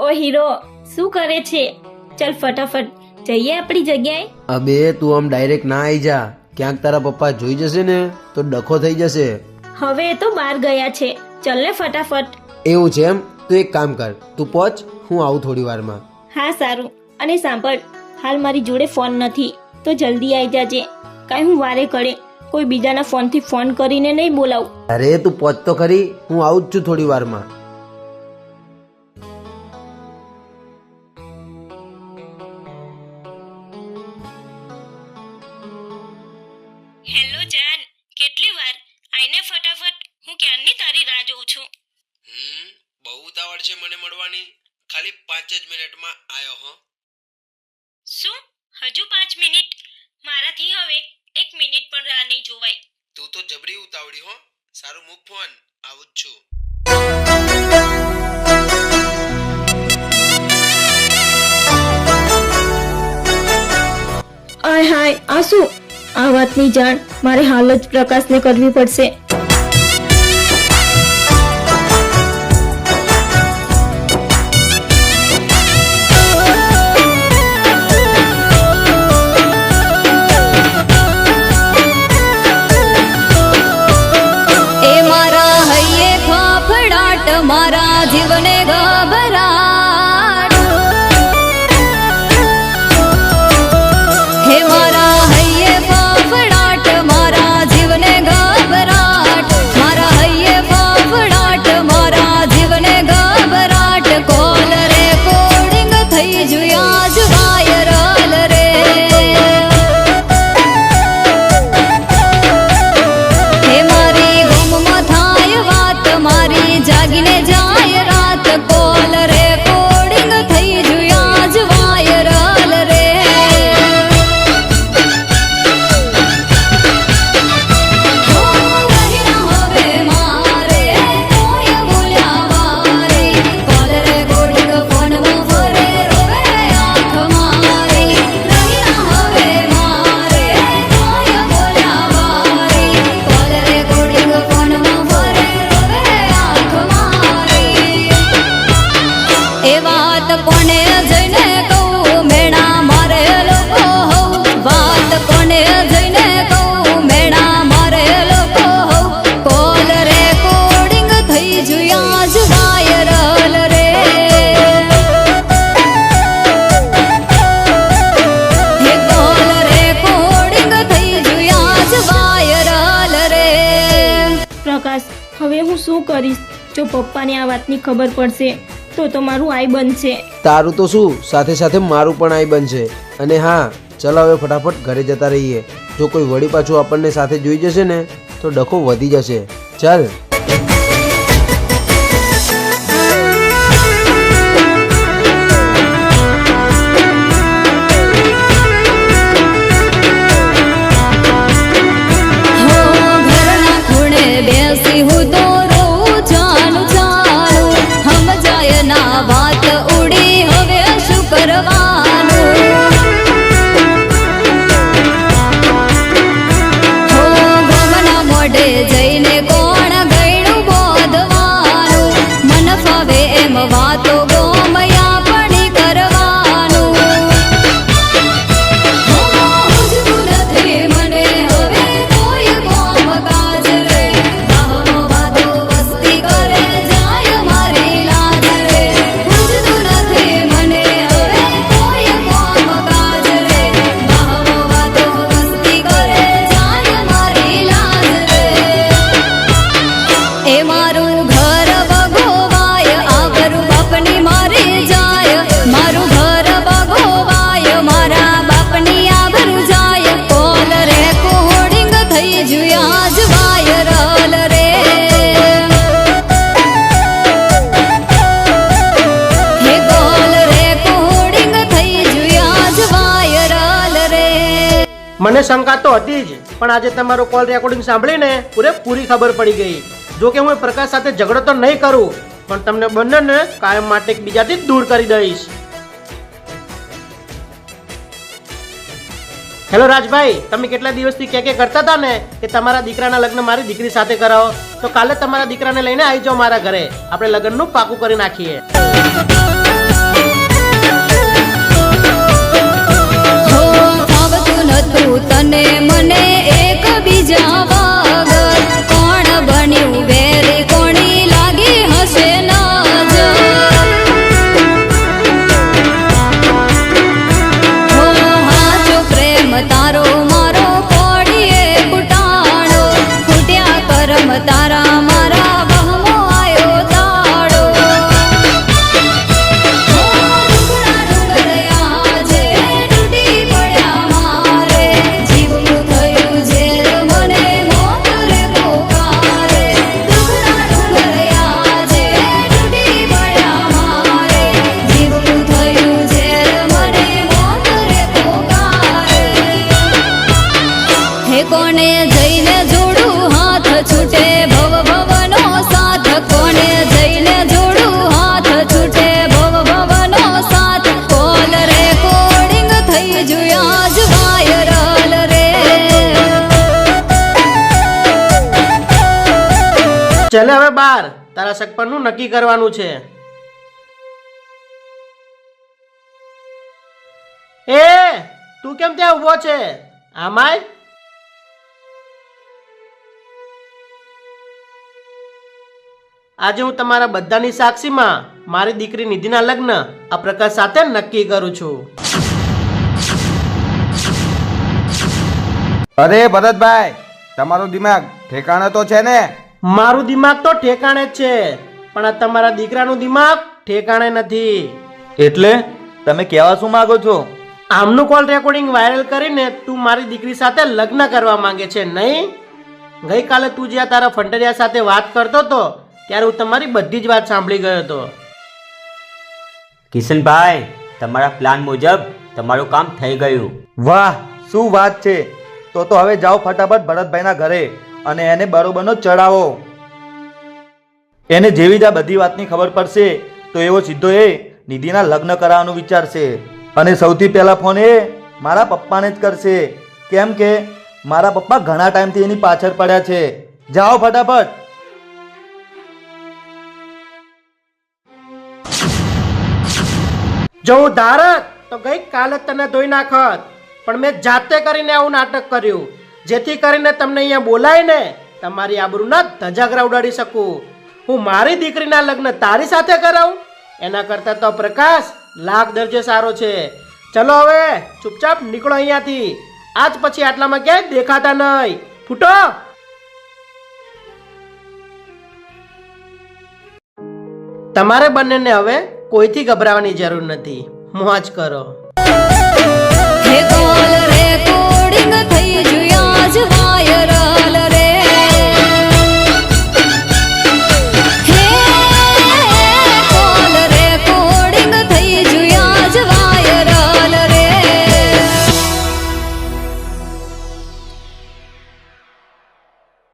ઓ hero શું કરે છે? ચલ ફટાફટ જઈએ આપણી જગ્યાએ? અબે તું આમ ડાયરેક્ટ ના આવી જા. ક્યાંક તારા પપ્પા જોઈ જશે ને તો ડખો થઈ જશે. હવે તો બહાર ગયા છે. ચલ ને ફટાફટ. એવું છે એમ? તું એક કામ કર તું પહોંચ હું આવું થોડી વારમાં. હા સારું. અને સાંભળ હાલ મારી જોડે ફોન નથી તો જલ્દી આવી જાજે. કાંઈ હું વારે કડે કોઈ બીજાના ફોનથી ફોન કરીને નહીં બોલાવું. અરે તું પહોંચ તો ખરી હું આવું જ છું થોડી વારમાં. હેલો જાન કેટલી વાર? આઈને ફટાફટ હું ક્યારની તારી રાહ જોઉં છું? હમ બહુ ઉતાવળ છે મને મળવાની. ખાલી પાંચ જ મિનિટમાં આવ્યો હો. શું? હજુ પાંચ મિનિટ? મારાથી હવે એક મિનિટ પણ રાહ નહીં જોવાય. તું તો જબરી ઉતાવળી હો. સારું મૂક ફોન. આવું જ છું. આય હાય આ શું? આ વાતની જાણ મારે હાલ જ પ્રકાશને કરવી પડશે. જાગીને જાય વાત કોને જઈને કહું? મેણા મારે લોકો હઉ વાત કોને જઈને કહું? મેણા મારે લોકો હઉ કોલ રે કોડિંગ થઈ જોયા જ વાયરલ રે. કોલ રે કોડિંગ થઈ જોયા જ વાયરલ રે. પ્રકાશ, હવે હું શું કરીશ? જો પપ્પાને આ વાતની ખબર પડશે. તો તમારું આઈ બનશે. તારું તો શું? સાથે સાથે મારું પણ આઈ બનશે. અને હા, ચાલો હવે ફટાફટ ઘરે જતા રહીએ. જો કોઈ વળી પાછું આપણને સાથે જોઈ જશે ને, તો ડખો વધી જશે. ચાલ. મને શંકા તો હતી જ, પણ આજે તમારો કોલ રેકોર્ડિંગ સાંભળીને પૂરેપૂરી ખબર પડી ગઈ. જો કે હું પ્રકાશ સાથે ઝઘડો તો નહીં કરું, પણ તમને બંનેને કાયમ માટે એકબીજાથી દૂર કરી દઈશ. હેલો રાજભાઈ, તમે કેટલા દિવસથી કે કે કરતા હતા ને? કે તમારા દીકરાના લગ્ન મારી દીકરી સાથે કરાવો? તો કાલે તમારા દીકરાને લઈને આવી જાઓ મારા ઘરે. આપણે લગ્નનું પાકું કરી નાખીએ. શકું તને મને એક બીજા વગર કોણ બન્યું બે બાર. તારા સગપણનું નક્કી કરવાનું છે. એ, તું કેમ ત્યાં ઊભો છે? આમાય આજે હું તમારા બધાની સાક્ષીમાં મારી દીકરી નિધિના લગ્ન આ પ્રકાશ સાથે નક્કી કરું છું. અરે ભરતભાઈ, તમારું દિમાગ ઠેકાણે તો છે ને? મારું દિમાગ તો ઠેકાણે જ છે પણ આ તમારા દીકરાનું દિમાગ ઠેકાણે નથી. એટલે તમે કહેવા શું માંગો છો? આમનું કોલ રેકોર્ડિંગ વાયરલ કરીને તું મારી દીકરી સાથે લગ્ન કરવા માંગે છે નહીં? ગઈકાલે તું જ્યાં તારા ફંટરિયા સાથે વાત કરતો હતો ત્યારે હું તમારી બધી જ વાત સાંભળી ગયો હતો. કિશનભાઈ તમારા પ્લાન મુજબ તમારું કામ થઈ ગયું. વાહ શું વાત છે? તો તો હવે જાઓ ફટાફટ ભરતભાઈના ઘરે. અને એને બરોબરનો ચડાવો એને જેવી જ આ બધી વાતની ખબર પડશે, તો એવો સીધો એ નિધિના લગ્ન કરાવવાનું વિચારશે. અને સૌથી પહેલા ફોન એ મારા પપ્પાને જ કરશે. કેમ કે મારા પપ્પા ઘણા ટાઈમથી એની પાછળ પડ્યા છે. જાઓ ફટાફટ. જો હું ધારત, તો ગઈ કાલે તને ધોઈ નાખત. પણ મેં જાતે કરીને આવું નાટક કર્યું. જેથી કરીને તમને અહીંયા બોલાવીને તમારી આબરૂના ધજાગરા ઉડાડી શકું. હું મારી દીકરીના લગ્ન તારી સાથે કરાવું. એના કરતાં તો પ્રકાશ લાખ દરજે સારો છે. ચલો હવે ચૂપચાપ નીકળો અહીંયાથી. આજ પછી આટલામાં ક્યાંય દેખાતા નહીં. ફૂટો! તમારે બંનેને હવે કોઈથી ગભરાવાની જરૂર નથી. મોજ કરો.